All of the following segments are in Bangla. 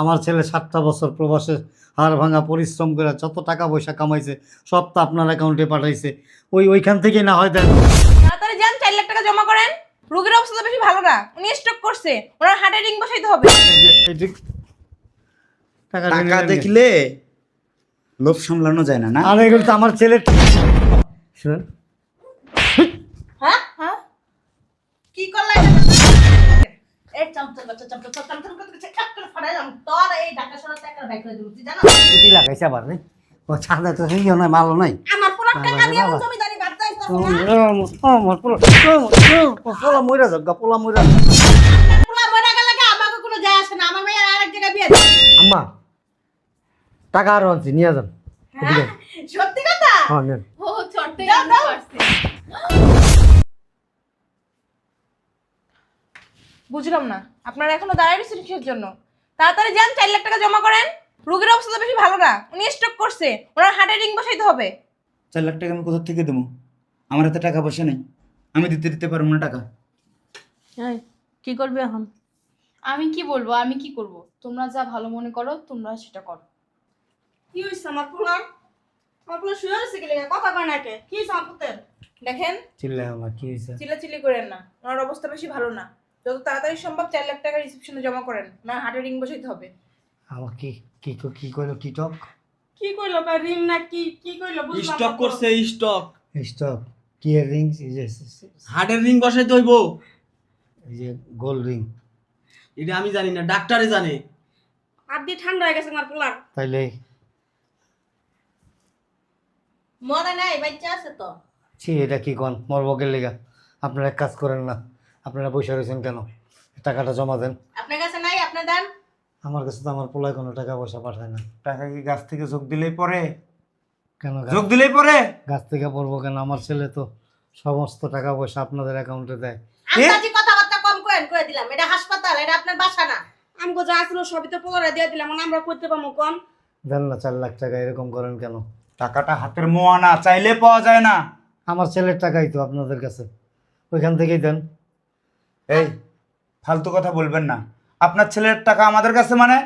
আমার ছেলে সাতটা বছর প্রবাসে হাড় ভাঙা পরিশ্রম করে যত টাকা পয়সা কামাইছে সব তো আপনার অ্যাকাউন্টে পাঠাইছে। ওই ওইখান থেকেই না হয় দেন। তাড়াতাড়ি যান চার লাখ টাকা জমা করেন। রোগীর অবস্থা তো বেশি ভালো না। উনি স্ট্রোক করছে। ওনার হার্টে রিং বসাইতে হবে। এই যে- এই যে- টাকা? দেখলে লোভ সামলানো যায় না না? আর এগুলো তো আমার ছেলে শুনেন হ্যাঁ হ্যাঁ? কি করলে এই চামচা বাচ্চা চামচা চামচা তোর এই ঢাকা শহর টাকা বাইক করে দিবি জানো? কি লাগাইছে আবার রে? ও ছাদা তো সেই নাই। আমার পুরো বাবা, টাকা দিয়ে বাবা। আমি জমিদারি বাদ দাই তো না আমার পোলা পোলা মইরা যাক পোলা মইরা যাক। পুরো গেলে কি আমাকে কোনো যায় আসে না? আমার মেয়ের আরেক জায়গায় বিয়ে দিবে? আম্মা টাকা আরও আনছি নিয়ে যান। সত্যি কথা? হ্যাঁ নেন। ও দাও। পারছে। বুঝলাম না। আপনারা এখনও দাঁড়ায় রয়েছেন কিসের জন্য? তাড়াতাড়ি যান চার লাখ টাকা জমা করেন। রোগীর অবস্থা তো বেশি ভালো না উনি স্ট্রোক করছে ওনার হার্টে রিং বসাইতে হবে। চার লাখ টাকা আমি কোথা থেকে দেবো? আমার হাতে টাকা পয়সা নেই আমি দিতে দিতে পারব না টাকা। কি করবে এখন? আমি কি বলব আমি কি করব? তোমরা যা ভালো মনে করো তোমরা সেটা করো। কি হইছে আমার পোলা? আমার পোলা শুয়ে কি গেলে কথা কয় নাকে কি? হইছে দেখেন চিল্লাই আমার কি হয়েছে চিল্লাচিল্লি করেন না ওনার অবস্থা বেশি ভালো না। যত তাড়াতাড়ি সম্ভব চার লাখ টাকা রিসেপশনে জমা করেন না হার্টে রিং বসাইতে হবে। আমার কি কি ক- কি কইলো কি টক কি কইলো কা রিং না কি কি কইলো বুঝলাম স্টক করছে স্টক স্টক কি রিং হার্টের রিং বসাইতে হইব। এই যে গোল রিং এটা আমি জানি না ডাক্তারে জানে। হাত দিয়ে ঠান্ডা হয়ে গেছে আমার পোলার। তাইলে? মরে নাই বাচ্চা আছে তো। ছি এটা কি কন? মরবকের লেগা? আপনারা এক কাজ করেন না। আপনারা পয়সা রয়েছেন কেন? টাকাটা জমা দেন। আপনার কাছে নাই আপনি দেন? আমার কাছে তো আমার পোলায় কোনো টাকা পয়সা পাঠায় না। টাকা কি গাছ থেকে যোগ দিলেই পরে? কেন যোগ দিলেই পরে? গাছ থেকে পড়ব কেন? আমার ছেলে তো সমস্ত টাকা পয়সা আপনাদের অ্যাকাউন্টে দেয়। আন্দাজি কথাবার্তা কম কয়ে দিলাম। এটা হাসপাতাল এটা আপনার বাসা না। আমগো যা আসলো সবই তো পোলারে দিয়ে দিলাম মানে আমরা করতে পারব কম। দেন না চার লাখ টাকা এরকম করেন কেন? টাকাটা হাতের মোয়া না চাইলে পাওয়া যায় না। আমার ছেলের টাকাই তো আপনাদের কাছে। ওইখান থেকেই দেন। এই ফালতু কথা বলবেন না। আপনার ছেলের টাকা আমাদের কাছে মানে?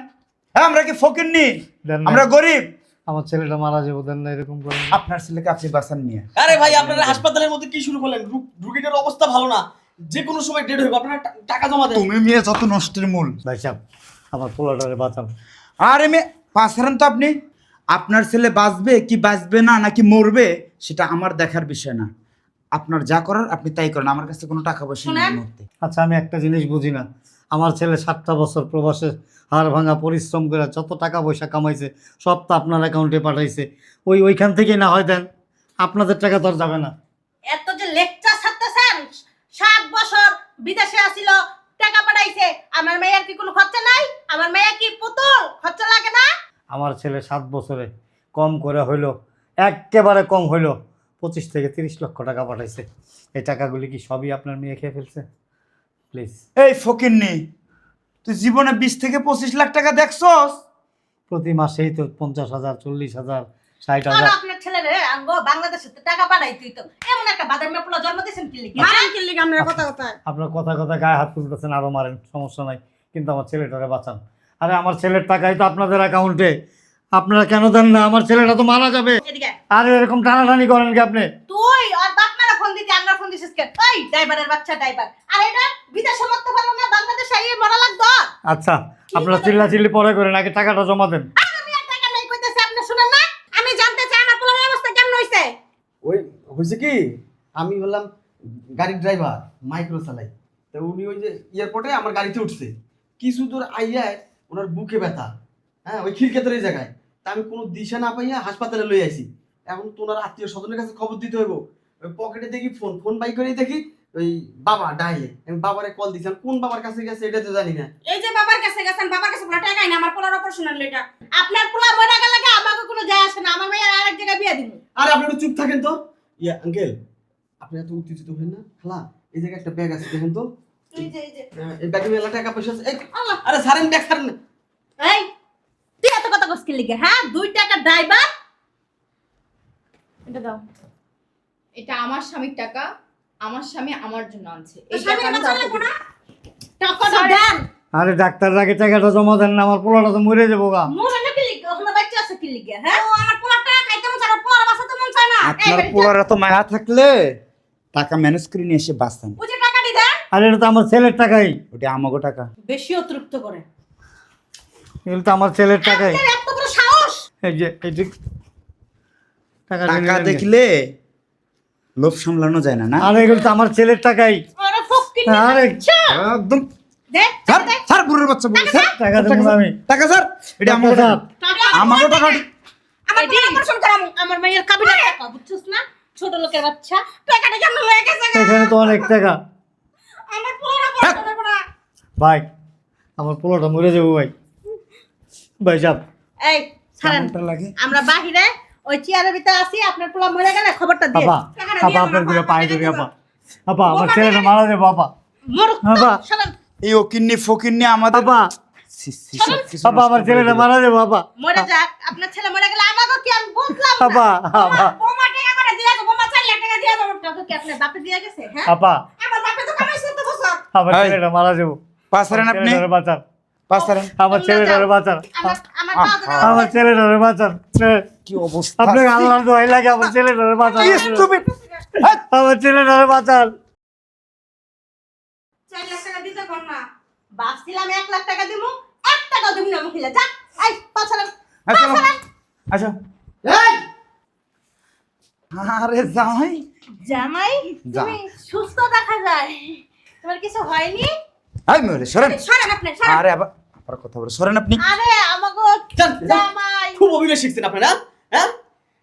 হ্যাঁ আমরা কি ফকির নি? দেন না। আমরা গরিব। আমার ছেলেটা মারা যাব দেন না এরকম করেন আপনার ছেলেকে আপনি বাঁচান নিয়ে। আরে ভাই আপনারা হাসপাতালের মধ্যে কি শুরু করলেন? রু- রুগীটার অবস্থা ভালো না। যে কোনো সময় ডেড হইব আপনারা টা- টাকা জমা দেন। তুমি মেয়ে যত নষ্টের মূল। ভাই সাহেব আমার পোলাটারে বাঁচান। আরে মেয়ে পাঁচ হারান তো আপনি। আপনার ছেলে বাঁচবে কি বাঁচবে না নাকি মরবে সেটা আমার দেখার বিষয় না। আপনার যা করার আপনি তাই করেন। আমার কাছে কোনো টাকা পয়সা নেই এই মুহূর্তে। আচ্ছা আমি একটা জিনিস বুঝি না। আমার ছেলে সাতটা বছর প্রবাসে হাড় ভাঙা পরিশ্রম করে যত টাকা পয়সা কামাইছে সব তো আপনার অ্যাকাউন্টে পাঠাইছে। ওই ওইখান থেকেই না হয় দেন আপনাদের টাকা তো আর যাবে না। এত যে লেকচার ছাড়তেছেন সাত বছর বিদেশে আসিল টাকা পাঠাইছে আমার মেয়ের কি কোনো খরচা নাই? আমার মেয়ের কি পুতুল? খরচা লাগে না? আমার ছেলে সাত বছরে কম করে হইল একেবারে কম হইল। পঁচিশ থেকে তিরিশ লক্ষ টাকা পাঠাইছে। এই টাকাগুলি কি সবই আপনার মেয়ে খেয়ে ফেলছে? প্লিজ এই ফকির নি তুই জীবনে বিশ থেকে পঁচিশ লাখ টাকা দেখছস? প্রতি মাসেই তো পঞ্চাশ হাজার চল্লিশ হাজার ষাট হাজার। আপনার ছেলের বাংলাদেশে তো টাকা পাঠাইতেই তো। এমন একটা বাদামি জন্ম দিয়েছেন কি লিখে? মারান কি লিগে আমরা কথা কথা আপনার কথা কথা গায়ে হাত তুলতেছেন মারেন সমস্যা নাই। কিন্তু আমার ছেলেটারে বাঁচান। আরে আমার ছেলের টাকাই তো আপনাদের অ্যাকাউন্টে আপনারা কেন দেন না? আমার ছেলেটা তো মারা যাবে। আর এরকম টানাটানি করেন কি আপনি? তুই আর বাপ মারা ফোন দিতে আমরা ফোন দিছিস কেন ওই ড্রাইভারের বাচ্চা ড্রাইভার। আর এটা বিদেশে মরতে পারল না বাংলাদেশে আইয়ে মরা লাগতো। আচ্ছা আপনারা চিল্লা চিল্লি পরে করেন আগে টাকাটা জমা দেন। আমি আর টাকা নাই কইতেছি আপনি শুনেন না? আমি জানতে চাই আমার পোলার অবস্থা কেমন হইছে? ওই হয়েছে কি? আমি হলাম গাড়ির ড্রাইভার মাইক্রো চালাই। তো উনি ওই যে এয়ারপোর্টে আমার গাড়িতে উঠছে। কিছু দূর আইয়ায় ওনার বুকে ব্যথা। হ্যাঁ ওই খিড়কেতের ওই জায়গায়। তা আমি কোনো দিশা না পাইয়া হাসপাতালে লই আইছি। এখন তো ওনার আত্মীয় স্বজনের কাছে খবর দিতে হইব। ওই পকেটে দেখি ফোন ফোন বাই করে দেখি ওই বাবা ডাইলে। আমি বাবারে কল দিছিলাম কোন বাবার কাছে গেছে এটা তো জানি না। এই যে বাবার কাছে গেছেন বাবার কাছে পুরো টাকাই না আমার পোলার অপারেশন হলো এটা আপনার পোলা মরা গেলে কি আমাকে কোনো যায় আসে না? আমার মেয়ের আরেক জায়গায় বিয়ে দিব। আর আপনি একটু চুপ থাকেন তো। ইয়া আঙ্কেল আপনি এত উত্তেজিত হবেন না? খালা এই জায়গায় একটা ব্যাগ আছে দেখেন তো। এই যে এই যে। এই ব্যাগে মেলা টাকা পয়সা আছে। এই, আরে সারেন ব্যাগ সারেন। এই তুই এত কথা কষ্ট লিখে হ্যাঁ দুই টাকা ড্রাইভার এটা দাও। এটা আমার স্বামীর টাকা আমার স্বামী আমার জন্য আনছে। এই টাকা আমি না? টাকাটা Sorry. দেন। আরে ডাক্তার আগে টাকাটা জমা দেন না আমার পোলাটা তো মরে যাব গা। মোর না কি লিখে ওখানে বাচ্চা আছে কি লিখে হ্যাঁ? ও আমার পোলার টাকা খাইতে মন চায় না, পোলার বাঁচাতে মন চায় না। আপনার পোলার এত মায়া থাকলে টাকা ম্যানেজ করে নিয়ে এসে টাকা আরে এটা তো আমার ছেলের টাকাই। ওটা আমাগো টাকা। বেশি অতিরিক্ত করে। এগুলো তো আমার ছেলের টাকাই। এই যে এই যে টাকা টাকা দেখলে লোভ সামলানো যায় না না? আরে এগুলো তো আমার ছেলের টাকাই। আরে একদম। স্যার স্যার বুড়োর বাচ্চা বুড়ো স্যার। টাকা দেবো আমি। টাকা স্যার। এটা টাকা টাকা আমার পোলার অপারেশন করামু। আমার মায়ের কাবিনের টাকা বুঝছিস না? ছোট লোকের বাচ্চা। টাকাটা কেমন লয়ে গেছে এখানে তো অনেক টাকা। আমার না। ভাই আমার পোলাটা মরে যাব ভাই। ভাই সাহেব এই ছাড়েন। লাগে। আমরা বাহিরে ওই চেয়ারের ভিতরে আছি আপনার পোলা মরে গেলে খবরটা দিয়ে আপা টাকাটা আপনার পায়ে দিবা। আপা আমার ছেলেটা মারা যাব আপা মরুক বাবা। এই ওকিন্নি ফকিন্নি আমাদের? আমার ছেলেটা মারা যাক। আপনার ছেলে মরে গেলে আমাকে কি আমি বুঝলাম না? আপা আপা টাকা করে দিয়ে যাব, বৌমা চার লাখ টাকা দিয়ে যাব। টাকা কি আপনার বাপে দিয়ে গেছে হ্যাঁ? আপা আমার বাপে তো কামাইছে এত বছর। আমার ছেলেটা মারা যাব। আপনি? ছেলেটারে বাঁচান। পাঁচহারেন আমার ছেলেটারে বাঁচান। আমার আমার আহা। পা ধরে ছেলেটারে বাঁচান। কি অবস্থা? আপনাকে আল্লাহর দোয়াই লাগে আমার ছেলেটারে বাঁচান। আমার ছেলেটারে বাঁচান। চার লাখ টাকা দিতে পার না। ভাবছিলাম এক লাখ টাকা দিব এক টাকা দিব না মহিলা যা এই পাছাড়া আসো। আসো। এই! আরে জামাই। জামাই তুমি সুস্থ দেখা যায়। তোমার কিছু হয়নি? আই মরে সরেন সরেন আপনি, সরেন। আরে আবার কথা বলে সরেন আপনি আরে আমাকে। জামাই খুব অভিনয় শিখছেন আপনারা হ্যাঁ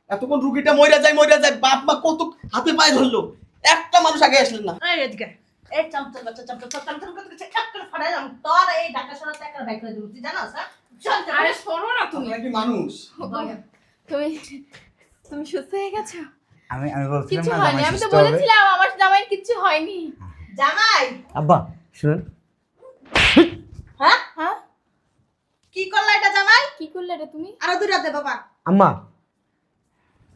এতক্ষণ রুগীটা মইরা যায় মইরা যায় বাপ মা কত হাতে পায়ে ধরলো একটা মানুষ আগে আসলেন না এই এদিকে এই চামচার বাচ্চা চামচা চামচা চামচা করতে করতে এক করে ফাড়াই আমি তোর এই ঢাকা শহরে একটা ব্যাগ করে দিব জানো স্যার চল চল আরে শোনো না তুমি কি মানুষ তুমি তুমি সুস্থ হয়ে গেছো আমি আমি বলছিলাম কিছু হয়নি আমি তো বলেছিলাম আমার জামাই কিছু হয়নি জামাই আব্বা শুনেন হ্যাঁ? হ্যাঁ? কি করলা এটা জামাই? কি করলে রে তুমি? আরও দুইটা দে বাবা। আম্মা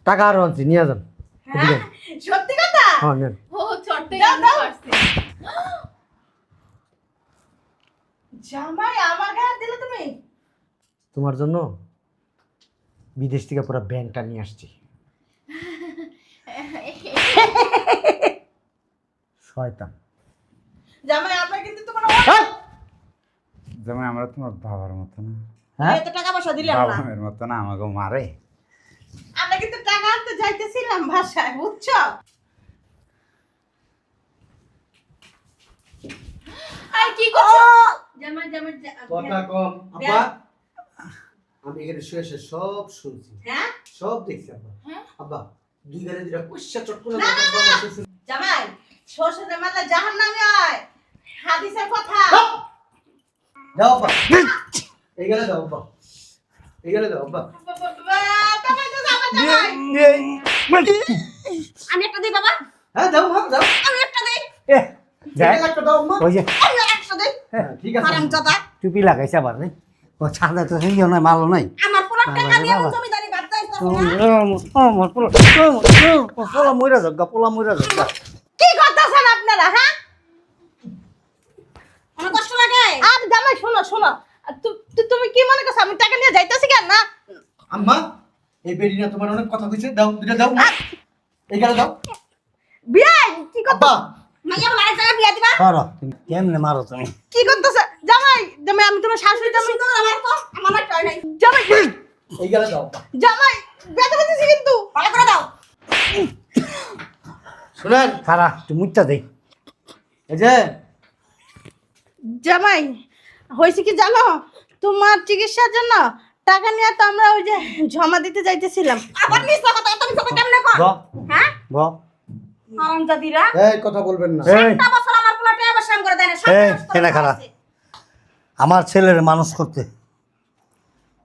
টাকা আরও আনছি নিয়ে যান। হ্যাঁ? সত্যি কথা? হ্যাঁ নেন ও দাও। পারছি। জামাই আমার গায়ে দিলে তুমি? তোমার জন্য বিদেশ থেকে পুরো ব্যাংকটা নিয়ে আসছি। শয়তান। জামাই আমরা কিন্তু তোমার জামাই আমরা তোমার বাবার মতো না। হ্যাঁ? এত টাকা পয়সা দিলাম না। বাবা মতো না আমাকে মারে। আমরা কিন্তু টাকা আনতে যাইতেছিলাম ভাষায় বুঝছ? আর কি করছ? জামাই জামাই কথা কম। আব্বা আমি এখানে শুয়ে শুয়ে সব শুনছি। হ্যাঁ? সব দেখছি আব্বা। হ্যাঁ? আব্বা দুই গাড়ি দুটা পয়সা চট করে জামাই শ্বশুরের হয়। হাদিসের কথা। যাও আব্বা। এই গেলে যাও আব্বা। এই গেলে যাও আব্বা। আমি একটা দিই বাবা। হ্যাঁ দাও আমি একটা দিই। হ্যাঁ টুপি লাগাইছে আবার ও ছাদা তো সেই নাই মালো নাই। আমার টাকা দিয়ে জমিদারি বাদ পোলা মইরা যাক গা, পোলা মইরা যাক কি করতেছেন আপনারা হ্যাঁ আমার কষ্ট লাগে আর জামাই শোনো শোনো। তু- তু- তুমি কি মনে করছ? আমি টাকা নিয়ে যাইতেছি কেন না? আম্মা এই বেডি না তোমার অনেক কথা কইছে। দাও দুটা দাও এই গেলে দাও। বিয়ে কি করতে মাইয়া বলে আরেক বিয়া দিবা? তুমি কেমনে মারো তুমি? কি করতেছে? জামাই জামাই আমি তোমার শাশুড়ি জামাই সুন্দর আমার তো আমার টয় নাই। জামাই এই গেলে দাও জামাই বেঁধে বেঁধেছি কিন্তু। ভালো করে দাও। শুনেন খারা তুই মুইটা দেই। এই যে জামাই হয়েছে কি জানো? তোমার চিকিৎসার জন্য টাকা নিয়ে তো আমরা ওই যে জমা দিতে যাইতেছিলাম। আবার মিথ্যা কথা তুমি সবাই কেমনে কর? হ্যাঁ? গ। হারাম এই কথা বলবেন না। এই। বছর আমার পোলা টাকা পয়সা করে দেয় না এই, কেনা খারা। আমার ছেলের মানুষ করতে।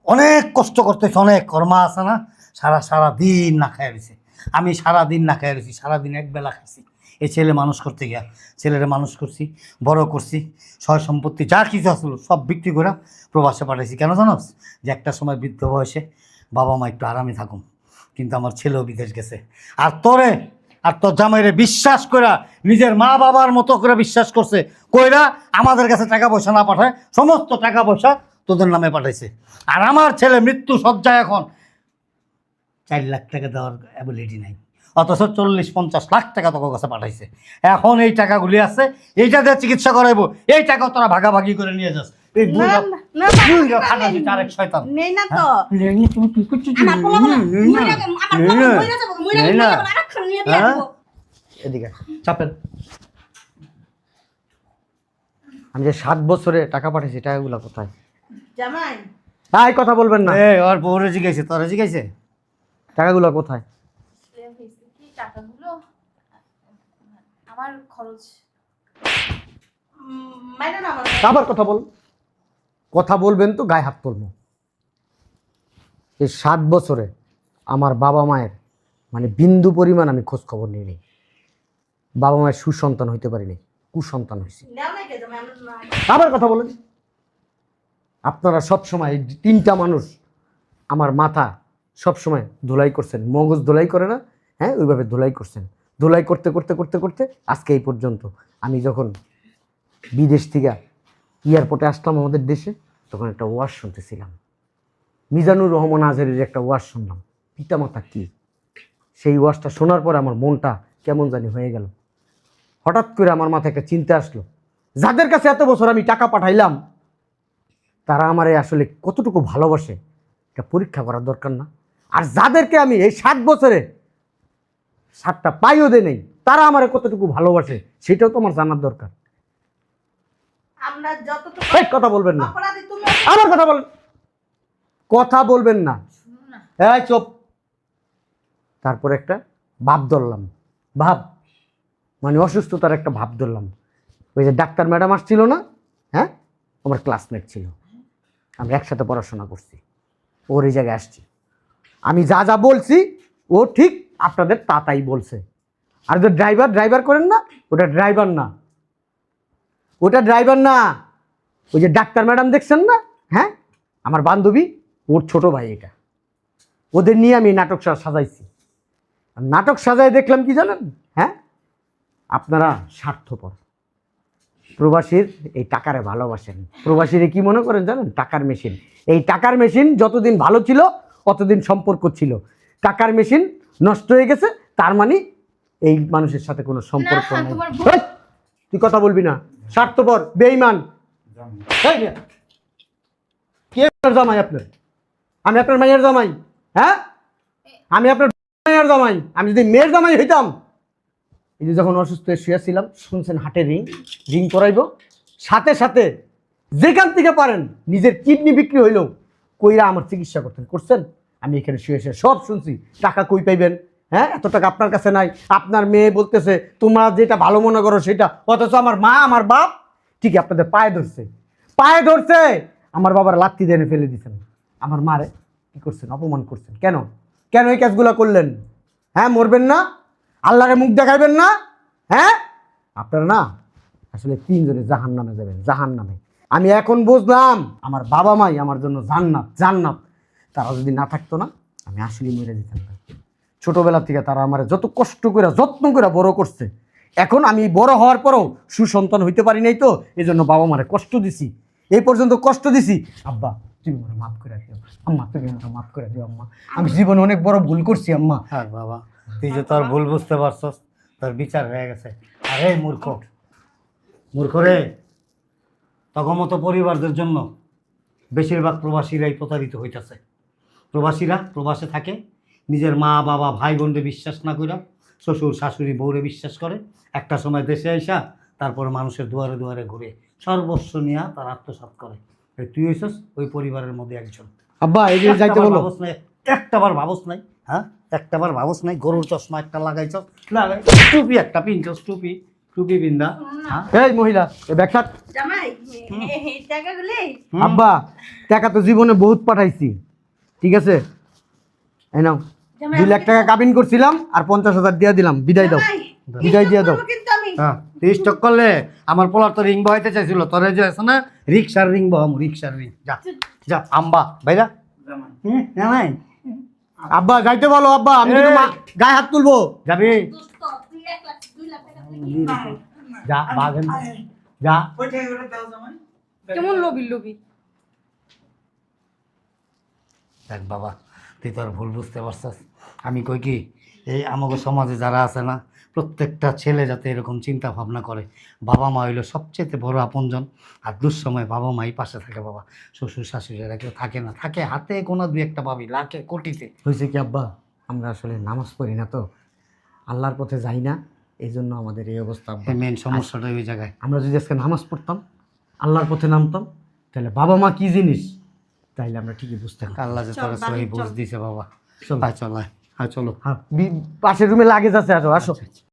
অনেক কষ্ট করতেছে অনেক। কর্মা আছে না সারা সারা দিন না খাই রয়েছে আমি সারা দিন না খাই রয়েছি সারাদিন এক বেলা খাইছি। এই ছেলে মানুষ করতে গিয়া, ছেলেরে মানুষ করছি, বড় করছি, সয় সম্পত্তি, যা কিছু আসলো সব বিক্রি করে প্রবাসে পাঠাইছি। কেন জানোস যে একটা সময় বৃদ্ধ বয়সে বাবা মা একটু আরামে থাকুন, কিন্তু আমার ছেলেও বিদেশ গেছে। আর তোরে, আর তোর জামাইরে বিশ্বাস করা নিজের মা বাবার মতো করে বিশ্বাস করছে, কইরা আমাদের কাছে টাকা পয়সা না পাঠায়, সমস্ত টাকা পয়সা তোদের নামে পাঠাইছে। আর আমার ছেলে মৃত্যু সজ্জায় এখন চার লাখ টাকা দেওয়ার অ্যাবিলিটি নাই। অথচ চল্লিশ পঞ্চাশ লাখ টাকা তোর কাছে পাঠাইছে। এখন এই টাকাগুলি আছে এইটা দিয়ে চিকিৎসা করাইবো। এই টাকা তোরা ভাগাভাগি করে নিয়ে যাস। আমি যে সাত বছরে টাকা পাঠিয়েছি টাকাগুলো কোথায়? জামাই। তাই কথা বলবেন না। ওর বউরে জিগাইছে তোরা জিগাইছে? টাকাগুলো কোথায় এ হয়েছে কি টাকাগুলো আমার খরচ। মাইনা না আমার। আবার কথা বল। কথা বলবেন তো গায়ে হাত তুলবো। এই সাত বছরে আমার বাবা মায়ের মানে বিন্দু পরিমাণ আমি খোঁজ খবর নিইনি। বাবা মায়ের সুসন্তান হইতে পারিনি কুসন্তান হয়েছি নেও নাই কে জামাই আমরা না। আবার কথা বলেন। আপনারা সব সময় তিনটা মানুষ আমার মাথা সব সময় ধুলাই করছেন। মগজ ধুলাই করে না হ্যাঁ ওইভাবে ধুলাই করছেন। ধুলাই করতে করতে করতে করতে আজকে এই পর্যন্ত। আমি যখন বিদেশ থেকে এয়ারপোর্টে আসলাম আমাদের দেশে, তখন একটা ওয়াজ শুনতেছিলাম। মিজানুর রহমান আজহারের একটা ওয়াজ শুনলাম। পিতামাতা কি? সেই ওয়াজটা শোনার পরে আমার মনটা কেমন জানি হয়ে গেল। হঠাৎ করে আমার মাথায় একটা চিন্তা আসলো। যাদের কাছে এত বছর আমি টাকা পাঠাইলাম, তারা আমারে আসলে কতটুকু ভালোবাসে, এটা পরীক্ষা করার দরকার না। আর যাদেরকে আমি এই সাত বছরে সাতটা পাইও দে নেই। তারা আমার কতটুকু ভালোবাসে সেটাও তো আমার জানার দরকার। আমরা যতটুকু কথা বলবেন না। আমার কথা বল কথা বলবেন না। হ্যাঁ চোপ। তারপর একটা ভাব ধরলাম। ভাব। মানে অসুস্থতার একটা ভাব ধরলাম। ওই যে ডাক্তার ম্যাডাম আসছিল না হ্যাঁ? আমার ক্লাসমেট ছিল। আমরা একসাথে পড়াশোনা করছি। ওর এই জায়গায় আসছি। আমি যা যা বলছি ও ঠিক আপনাদের তাতাই বলছে। আর যে ড্রাইভার ড্রাইভার করেন না, ওটা ড্রাইভার না। ওটা ড্রাইভার না। ওই যে ডাক্তার ম্যাডাম দেখছেন না? হ্যাঁ? আমার বান্ধবী, ওর ছোট ভাই এটা। ওদের নিয়ে আমি নাটক সাজাইছি। নাটক সাজায় দেখলাম কি জানেন? হ্যাঁ? আপনারা স্বার্থপর। প্রবাসীর এই টাকারে ভালোবাসেন। প্রবাসীরে কি মনে করেন জানেন? টাকার মেশিন এই টাকার মেশিন যতদিন ভালো ছিল, অতদিন সম্পর্ক ছিল। টাকার মেশিন নষ্ট হয়ে গেছে তার মানে এই মানুষের সাথে কোনো সম্পর্ক নেই। তুই কথা বলবি না। স্বার্থপর কে আপনার জামাই আপনার? আমি আপনার মায়ের জামাই হ্যাঁ? আমি আপনার মায়ের জামাই। আমি যদি মেয়ের জামাই হইতাম। এই যে যখন অসুস্থ হয়ে শুয়েছিলাম শুনছেন হাটে রিং রিং করাইবো সাথে সাথে যেখান থেকে পারেন নিজের কিডনি বিক্রি হইলেও কইরা আমার চিকিৎসা করতেন। করছেন? আমি এখানে শুয়ে শুয়ে সব শুনছি। টাকা কই পাইবেন? হ্যাঁ? এত টাকা আপনার কাছে নাই। আপনার মেয়ে বলতেছে, তোমরা যেটা ভালো মনে করো সেটা। অথচ আমার মা, আমার বাপ ঠিক আপনাদের পায়ে ধরছে। পায়ে ধরছে! আমার বাবার লাত্তি দেনে ফেলে দিছেন আমার মারে কি করছেন? অপমান করছেন। কেন? কেন এই কাজগুলো করলেন? হ্যাঁ মরবেন না? আল্লাহরে মুখ দেখাইবেন না? হ্যাঁ? আপনারা না আসলে তিনজনে জাহান নামে যাবেন জাহান নামে আমি এখন বুঝলাম, আমার বাবা মাই আমার জন্য জান্নাত জান্নাত। তারা যদি না থাকতো না, আমি আসলেই মরে যেতাম। না ছোটবেলা থেকে তারা আমার যত কষ্ট করে যত্ন করে বড় করছে। এখন আমি বড় হওয়ার পরেও সুসন্তান হইতে পারি নাই তো এই জন্য বাবা মারে কষ্ট দিছি। এই পর্যন্ত কষ্ট দিছি, আব্বা, তুমি আমার মাফ করে দিও। আম্মা, তুমি আমার মাফ করে দিও, আম্মা। আমি জীবনে অনেক বড় ভুল করছি, আম্মা। আর বাবা, তুই যে তোর ভুল বুঝতে পারছস, তোর বিচার হয়ে গেছে। আরে মূর্খ মূর্খ রে। তখন মতো পরিবারদের জন্য বেশিরভাগ প্রবাসীরাই প্রতারিত হইতেছে। প্রবাসীরা প্রবাসে থাকে নিজের মা বাবা ভাই বোনরে বিশ্বাস না কইরা শ্বশুর শাশুড়ি বউরে বিশ্বাস করে। একটা সময় দেশে আইসা তারপরে মানুষের দুয়ারে দুয়ারে ঘুরে সর্বস্ব নিয়ে তার আত্মসাৎ করে। এই তুই হইছস ওই পরিবারের মধ্যে একজন। আব্বা এই যে যাইতে একটাবার বলো ভাবস নাই একটাবার ভাবস নাই হ্যাঁ? একটাবার ভাবস নাই গরুর চশমা একটা লাগাইছ লাগাই টুপি একটা পিনছস টুপি টুপি বিন্দা হ্যাঁ? এই মহিলা। আব্বা টাকা তো জীবনে বহুত পাঠাইছি। ঠিক আছে? এই নাও। দুই লাখ টাকা কাবিন করছিলাম আর পঞ্চাশ হাজার দিয়ে দিলাম। বিদায় দাও। বিদায় দিয়ে দাও। করব কিন্তু আমি। হ্যাঁ তুই স্টক করলে আমার পোলার তো রিং বহাইতে চাইছিল তোর যে আছে না রিক্সার রিং বহাম রিক্সার রিং যা যা আম্বা ভাইরা জামাই। আব্বা যাইতে বলো আব্বা আমি কিন্তু গায়ে হাত তুলবো। যাবি? যা বাগেন যা। কেমন লোভি লোভি? দেখ বাবা তুই তোর ভুল বুঝতে পারছিস। আমি কই কি এই আমাকে সমাজে যারা আছে না প্রত্যেকটা ছেলে যাতে এরকম চিন্তা ভাবনা করে বাবা মা হইল সবচেয়ে বড় আপনজন। আর দুঃসময় বাবা মাই পাশে থাকে বাবা শ্বশুর শাশুড়িরা কেউ থাকে না। থাকে হাতে কোনো দুই একটা পাবি লাখে কোটিতে। হয়েছে কি আব্বা আমরা আসলে নামাজ পড়ি না তো আল্লাহর পথে যাই না এই জন্য আমাদের এই অবস্থা মেন সমস্যাটা ওই জায়গায়। আমরা যদি আজকে নামাজ পড়তাম আল্লাহর পথে নামতাম তাহলে বাবা মা কি জিনিস? তাইলে আমরা ঠিকই বুঝতে পারি আল্লাহ যে তোরা সহি বুঝ দিছে বাবা। চল। চল আয়। আয় চলো। হ্যাঁ বি- পাশের রুমে লাগেজ আছে আসো। আসো